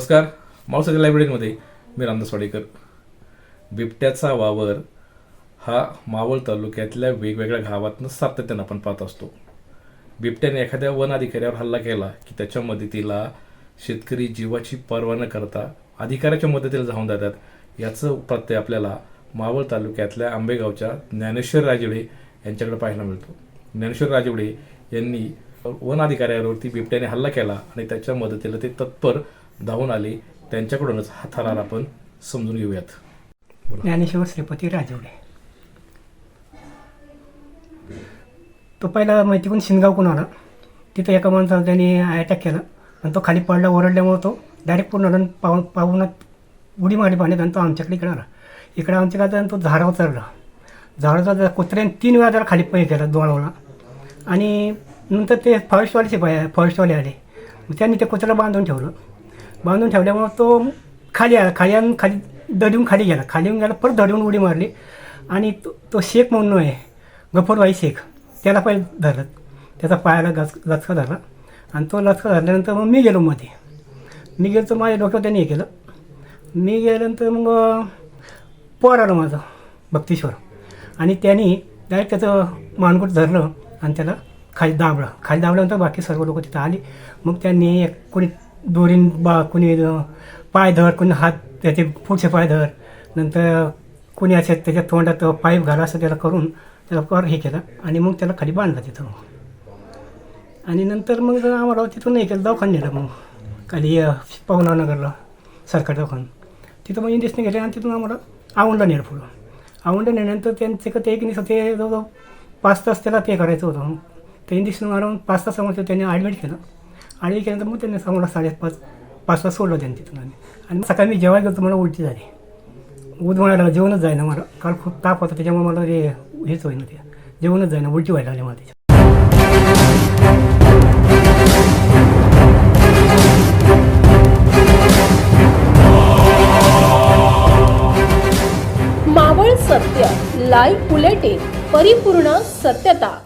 नमस्कार. मावसाच्या लायब्ररीमध्ये मी रामदास वाडेकर. बिबट्याचा वावर हा मावळ तालुक्यातल्या वेगवेगळ्या गावातनं सातत्यानं आपण पाहत असतो. बिबट्याने एखाद्या वन अधिकाऱ्यावर हल्ला केला की त्याच्या मदतीला शेतकरी जीवाची पर्वा न करता अधिकाऱ्याच्या मदतीला जाऊन जातात. याचं प्रत्यय आपल्याला मावळ तालुक्यातल्या आंबेगावच्या ज्ञानेश्वर राजवडे यांच्याकडे पाहायला मिळतो. ज्ञानेश्वर राजवडे यांनी वन अधिकाऱ्यावरती बिबट्याने हल्ला केला आणि त्याच्या मदतीला ते तत्पर धावून आले त्यांच्याकडूनच हा थरार आपण समजून घेऊयात. ज्ञानेश्वर श्रीपती राजवडे. तो पहिला माहिती पण कोण आला तिथं एका माणसाला त्यांनी अटॅक केला. आणि तो खाली पडला ओरडल्यामुळं तो डायरेक्ट पूर्ण रन पाहून पाहूनच उडी मारली पाण्यात आणि तो आमच्याकडे इकडे आला. इकडे आमच्याकडे आणि तो झाडावर चढला. झाडाचा कुत्र्याने तीन वेळा जरा खाली पै केला दोळवला आणि नंतर ते फॉरेस्टवाले शिपाई फॉरेस्टवाले आले. त्यांनी ते कुत्र्याला बांधून ठेवलं. बांधून ठेवल्यामुळं तो खाली आला. खाली आणून खाली दडून खाली गेला. खाली येऊन गेला परत दडून उडी मारली. आणि तो तो शेख म्हणून आहे गफरबाई शेख त्याला पाय धरलं. त्याचा पायाला गच लचका धरला. आणि तो लचका धरल्यानंतर मग मी गेलो मध्ये. मी गेलो तर माझ्या डोक्यावर त्यांनी हे केलं. मी गेल्यानंतर मग पोर आलं माझं भक्तीश्वर आणि त्यांनी डायरेक्ट त्याचं मानगुट धरलं आणि त्याला खाली दाबलं. खाली दाबल्यानंतर बाकी सर्व लोक तिथं आली. मग त्यांनी एक कोणी दोरीन बा कुणी पाय धर कुणी हात त्याचे पुढचे पाय धर नंतर कुणी असे त्याच्या तोंडात पाईप घाला असं त्याला करून त्याला कर हे केलं आणि मग त्याला खाली बांधलं तिथं. आणि नंतर मग आम्हाला तिथून हे केलं दवाखान नेलं मग. खाली पवनानगरला सरकार दवाखान. तिथं मग इंजेक्शन घेतले आणि तिथून आम्हाला आवंडा नेलं पुढं. आवंडा नेल्यानंतर त्यांचे का ते एक निसं ते जवळजवळ पाच तास त्याला ते करायचं होतं. ते इंजेक्शन मारून पाच तास त्यांनी ॲडमिट केलं. आणि केल्यानंतर मग त्यांनी मला साडेपाच पाच वाजता सोडलं त्यांनी तिथून आणि आणि सकाळी मी जेवायला गेलो तर मला उलटी झाली. उद्या जेवणच जायना मला. काल खूप ताप होता त्याच्यामुळे मला रे हेच होईना ते. जेवणच जायना उलटी व्हायला लागली मला त्याच्यात. मावळ सत्य लाईव्ह बुलेटिन परिपूर्ण सत्यता.